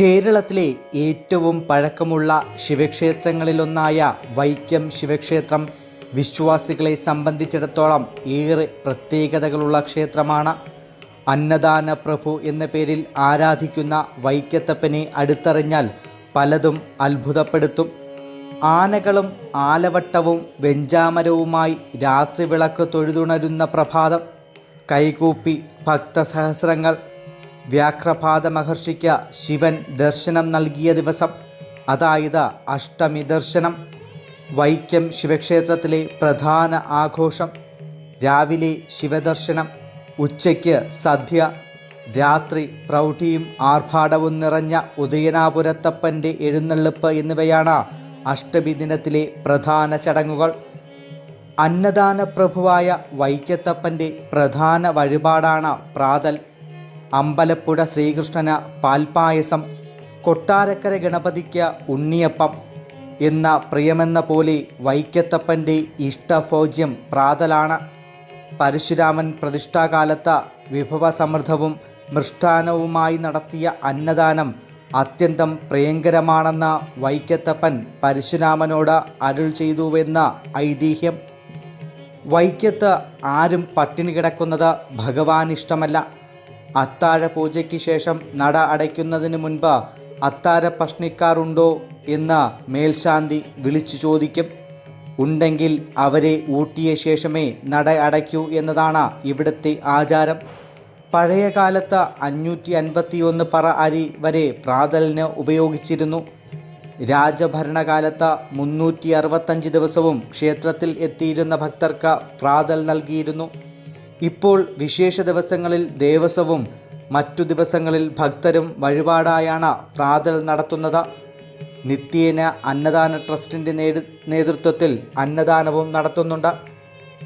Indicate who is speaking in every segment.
Speaker 1: കേരളത്തിലെ ഏറ്റവും പഴക്കമുള്ള ശിവക്ഷേത്രങ്ങളിലൊന്നായ വൈക്കം ശിവക്ഷേത്രം വിശ്വാസികളെ സംബന്ധിച്ചിടത്തോളം ഏറെ പ്രത്യേകതകളുള്ള ക്ഷേത്രമാണ്. അന്നദാന പ്രഭു എന്ന പേരിൽ ആരാധിക്കുന്ന വൈക്കത്തപ്പനെ അടുത്തറിഞ്ഞാൽ പലതും അത്ഭുതപ്പെടുത്തും. ആനകളും ആലവട്ടവും വെഞ്ചാമരവുമായി രാത്രി വിളക്ക് തൊഴുതുണരുന്ന പ്രഭാതം. കൈകൂപ്പി ഭക്തസഹസ്രങ്ങൾ വ്യാഘ്രപാദ മഹർഷിക്ക് ശിവൻ ദർശനം നൽകിയ ദിവസം അതായത് അഷ്ടമി ദർശനം വൈക്കം ശിവക്ഷേത്രത്തിലെ പ്രധാന ആഘോഷം രാവിലെ ശിവദർശനം ഉച്ചയ്ക്ക് സദ്യ രാത്രി പ്രൗഢിയും ആർഭാടവും നിറഞ്ഞ ഉദയനാപുരത്തപ്പന്റെ എഴുന്നള്ളിപ്പ് എന്നിവയാണ് അഷ്ടമി ദിനത്തിലെ പ്രധാന ചടങ്ങുകൾ. അന്നദാന പ്രഭുവായ വൈക്കത്തപ്പന്റെ പ്രധാന വഴിപാടാണ് പ്രാതൽ. അമ്പലപ്പുഴ ശ്രീകൃഷ്ണന് പാൽപായസം കൊട്ടാരക്കര ഗണപതിക്ക് ഉണ്ണിയപ്പം എന്ന പ്രിയമെന്ന പോലെ വൈക്കത്തപ്പന്റെ ഇഷ്ടഭോജ്യം പ്രാതലാണ്. പരശുരാമൻ പ്രതിഷ്ഠാകാലത്ത് വിഭവസമൃദ്ധവും മൃഷ്ടാനവുമായി നടത്തിയ അന്നദാനം അത്യന്തം പ്രിയങ്കരമാണെന്ന് വൈക്കത്തപ്പൻ പരശുരാമനോട് അരുൾ ചെയ്തുവെന്ന ഐതിഹ്യം. വൈക്കത്ത് ആരും പട്ടിണി കിടക്കുന്നത് ഭഗവാൻ ഇഷ്ടമല്ല അത്താഴ പൂജയ്ക്ക് ശേഷം നട അടയ്ക്കുന്നതിന് മുൻപ് അത്താഴ പ്രശ്നിക്കാറുണ്ടോ എന്ന് മേൽശാന്തി വിളിച്ചു ചോദിക്കും. ഉണ്ടെങ്കിൽ അവരെ ഊട്ടിയ ശേഷമേ നട അടയ്ക്കൂ എന്നതാണ് ഇവിടുത്തെ ആചാരം. പഴയ കാലത്ത് അഞ്ഞൂറ്റി അൻപത്തിയൊന്ന് പറ അരി വരെ പ്രാതലിന് ഉപയോഗിച്ചിരുന്നു. രാജഭരണകാലത്ത് മുന്നൂറ്റി അറുപത്തഞ്ച് ദിവസവും ക്ഷേത്രത്തിൽ എത്തിയിരുന്ന ഭക്തർക്ക് പ്രാതൽ നൽകിയിരുന്നു. ഇപ്പോൾ വിശേഷ ദിവസങ്ങളിൽ ദേവസ്വവും മറ്റു ദിവസങ്ങളിൽ ഭക്തരും വഴിപാടായാണ് പ്രാതൽ നടത്തുന്നത്. നിത്യേന അന്നദാന ട്രസ്റ്റിന്റെ നേതൃത്വത്തിൽ അന്നദാനവും നടത്തുന്നുണ്ട്.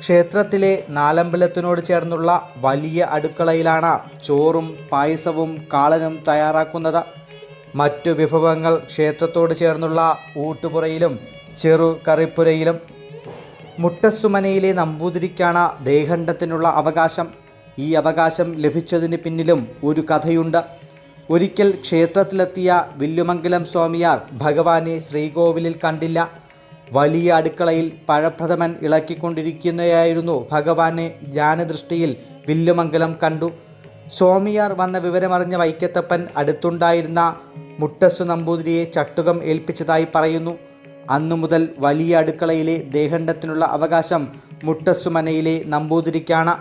Speaker 1: ക്ഷേത്രത്തിലെ നാലമ്പലത്തിനോട് ചേർന്നുള്ള വലിയ അടുക്കളയിലാണ് ചോറും പായസവും കാളനും തയ്യാറാക്കുന്നത്. മറ്റു വിഭവങ്ങൾ ക്ഷേത്രത്തോട് ചേർന്നുള്ള ഊട്ടുപുറയിലും ചെറു കറിപ്പുരയിലും മുട്ടസുമനയിലെ നമ്പൂതിരിക്കാണ് ദേഹണ്ഡത്തിനുള്ള അവകാശം. ഈ അവകാശം ലഭിച്ചതിന് പിന്നിലും ഒരു കഥയുണ്ട്. ഒരിക്കൽ ക്ഷേത്രത്തിലെത്തിയ വില്ലുമംഗലം സ്വാമിയാർ ഭഗവാനെ ശ്രീകോവിലിൽ കണ്ടില്ല. വലിയ അടുക്കളയിൽ പഴപ്രഥമൻ ഇളക്കിക്കൊണ്ടിരിക്കുന്നതായിരുന്നു ഭഗവാനെ ജ്ഞാനദൃഷ്ടിയിൽ വില്ലുമംഗലം കണ്ടു. സ്വാമിയാർ വന്ന വിവരമറിഞ്ഞ വൈക്കത്തപ്പൻ അടുത്തുണ്ടായിരുന്ന മുട്ടസ്സു നമ്പൂതിരിയെ ചട്ടുകം ഏൽപ്പിച്ചതായി പറയുന്നു. അന്നു മുതൽ വലിയ അടുക്കളയിലെ ദേഹണ്ഡത്തിനുള്ള അവകാശം മുട്ടസ്സുമനയിലെ നമ്പൂതിരിക്കാണ്.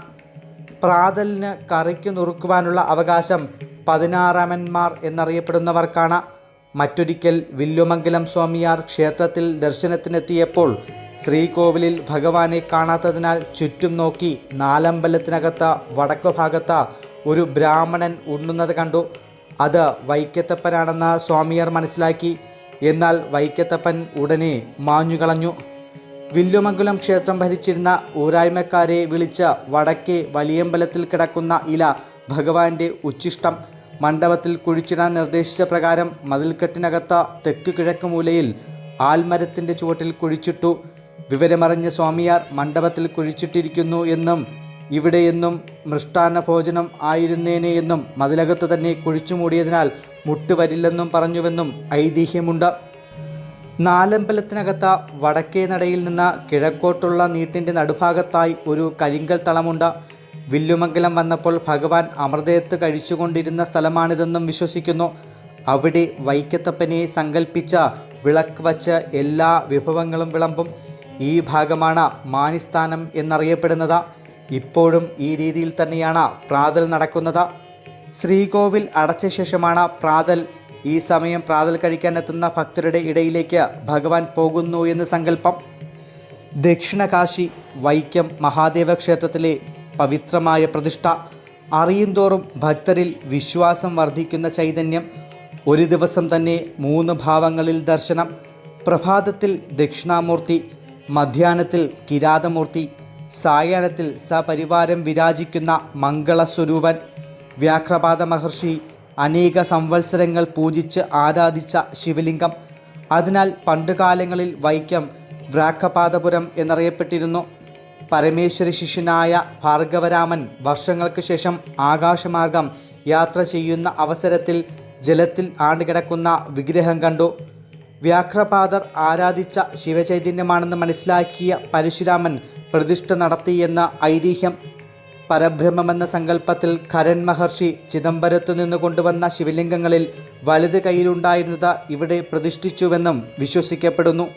Speaker 1: പ്രാതലിന് കറിക്ക് നുറുക്കുവാനുള്ള അവകാശം പതിനാറാമന്മാർ എന്നറിയപ്പെടുന്നവർക്കാണ്. മറ്റൊരിക്കൽ വില്ലുമംഗലം സ്വാമിയാർ ക്ഷേത്രത്തിൽ ദർശനത്തിനെത്തിയപ്പോൾ ശ്രീകോവിലിൽ ഭഗവാനെ കാണാത്തതിനാൽ ചുറ്റും നോക്കി നാലമ്പലത്തിനകത്ത് വടക്കു ഭാഗത്ത് ഒരു ബ്രാഹ്മണൻ ഉണ്ണുന്നത് കണ്ടു. അത് വൈക്കത്തപ്പനാണെന്ന് സ്വാമിയാർ മനസ്സിലാക്കി. എന്നാൽ വൈക്കത്തപ്പൻ ഉടനെ മാഞ്ഞുകളഞ്ഞു. വില്ലുമംഗലം ക്ഷേത്രം ഭരിച്ചിരുന്ന ഊരായ്മക്കാരെ വിളിച്ച വടക്കേ വലിയമ്പലത്തിൽ കിടക്കുന്ന ഇല ഭഗവാന്റെ ഉച്ചിഷ്ടം. മണ്ഡപത്തിൽ കുഴിച്ചിടാൻ നിർദ്ദേശിച്ച പ്രകാരം മതിൽക്കെട്ടിനകത്ത തെക്ക് കിഴക്ക് മൂലയിൽ ആൽമരത്തിന്റെ ചുവട്ടിൽ കുഴിച്ചിട്ടു. വിവരമറിഞ്ഞ സ്വാമിയാർ മണ്ഡപത്തിൽ കുഴിച്ചിട്ടിരിക്കുന്നു എന്നും ഇവിടെയെന്നും മൃഷ്ടാന്ന ഭോജനം ആയിരുന്നേനെ എന്നും മതിലകത്തു തന്നെ കുഴിച്ചു മൂടിയതിനാൽ മുട്ടുവരില്ലെന്നും പറഞ്ഞുവെന്നും ഐതിഹ്യമുണ്ട്. നാലമ്പലത്തിനകത്ത് വടക്കേ നടയിൽ നിന്ന് കിഴക്കോട്ടുള്ള നീട്ടിന്റെ നടുഭാഗത്തായി ഒരു കരിങ്കൽ തളമുണ്ട്. വില്ലുമംഗലം വന്നപ്പോൾ ഭഗവാൻ അമൃതയത്ത് കഴിച്ചുകൊണ്ടിരുന്ന സ്ഥലമാണിതെന്നും വിശ്വസിക്കുന്നു. അവിടെ വൈക്കത്തപ്പനെ സങ്കല്പിച്ച വിളക്ക് വച്ച് എല്ലാ വിഭവങ്ങളും വിളമ്പും. ഈ ഭാഗമാണ് മാനിസ്ഥാനം എന്നറിയപ്പെടുന്നത്. ഇപ്പോഴും ഈ രീതിയിൽ തന്നെയാണ് പ്രാതൽ നടക്കുന്നത്. ശ്രീകോവിൽ അടച്ച ശേഷമാണ് പ്രാതൽ ഈ സമയം പ്രാതൽ കഴിക്കാൻ എത്തുന്ന ഭക്തരുടെ ഇടയിലേക്ക് ഭഗവാൻ പോകുന്നു എന്ന് സങ്കല്പം. ദക്ഷിണകാശി വൈക്കം മഹാദേവ ക്ഷേത്രത്തിലെ പവിത്രമായ പ്രതിഷ്ഠ. അറിയുന്തോറും ഭക്തരിൽ വിശ്വാസം വർദ്ധിക്കുന്ന ചൈതന്യം. ഒരു ദിവസം തന്നെ മൂന്ന് ഭാവങ്ങളിൽ ദർശനം. പ്രഭാതത്തിൽ ദക്ഷിണാമൂർത്തി മധ്യാഹ്നത്തിൽ കിരാതമൂർത്തി സായാഹ്നത്തിൽ സപരിവാരം വിരാജിക്കുന്ന മംഗളസ്വരൂപൻ. വ്യാഘ്രപാദ മഹർഷി അനേക സംവത്സരങ്ങൾ പൂജിച്ച് ആരാധിച്ച ശിവലിംഗം. അതിനാൽ പണ്ടുകാലങ്ങളിൽ വൈക്കം വ്രാഘപാദപുരം എന്നറിയപ്പെട്ടിരുന്നു. പരമേശ്വരി ശിഷ്യനായ ഭാർഗവരാമൻ വർഷങ്ങൾക്ക് ശേഷം ആകാശമാർഗം യാത്ര ചെയ്യുന്ന അവസരത്തിൽ ജലത്തിൽ ആണ്ടുകിടക്കുന്ന വിഗ്രഹം കണ്ടു. വ്യാഘ്രപാദർ ആരാധിച്ച ശിവചൈതന്യമാണെന്ന് മനസ്സിലാക്കിയ പരശുരാമൻ പ്രതിഷ്ഠ നടത്തിയെന്ന ഐതിഹ്യം പരബ്രഹ്മമെന്ന സങ്കല്പത്തിൽ ഖരൻ മഹർഷി ചിദംബരത്തു നിന്ന് കൊണ്ടുവന്ന ശിവലിംഗങ്ങളിൽ വലത് കൈയിലുണ്ടായിരുന്നത് ഇവിടെ പ്രതിഷ്ഠിച്ചുവെന്നും വിശ്വസിക്കപ്പെടുന്നു.